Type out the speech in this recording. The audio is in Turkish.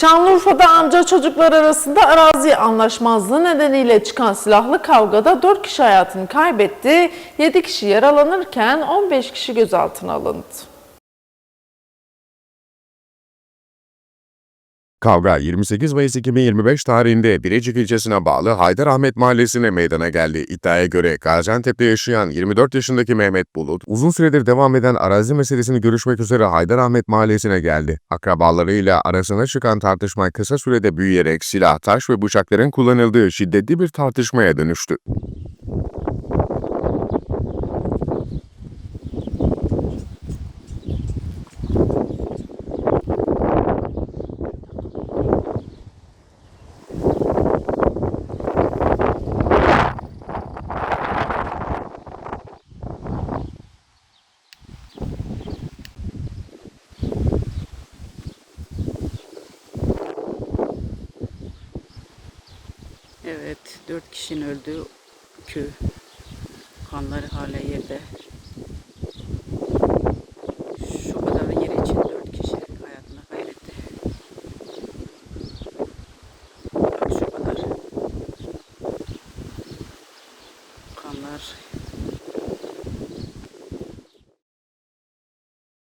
Şanlıurfa'da amca çocuklar arasında arazi anlaşmazlığı nedeniyle çıkan silahlı kavgada 4 kişi hayatını kaybetti, 7 kişi yaralanırken 15 kişi gözaltına alındı. Kavga 28 Mayıs 2025 tarihinde Birecik ilçesine bağlı Haydarahmet Mahallesi'ne meydana geldi. İddiaya göre Gaziantep'te yaşayan 24 yaşındaki Mehmet Bulut, uzun süredir devam eden arazi meselesini görüşmek üzere Haydarahmet Mahallesi'ne geldi. Akrabalarıyla arasına çıkan tartışma kısa sürede büyüyerek silah, taş ve bıçakların kullanıldığı şiddetli bir tartışmaya dönüştü. Evet, dört kişinin öldüğü köy. Kanları hala yerde. Şu kadar yer için dört kişi hayatını kaybetti. Bak şu kadar. Kanlar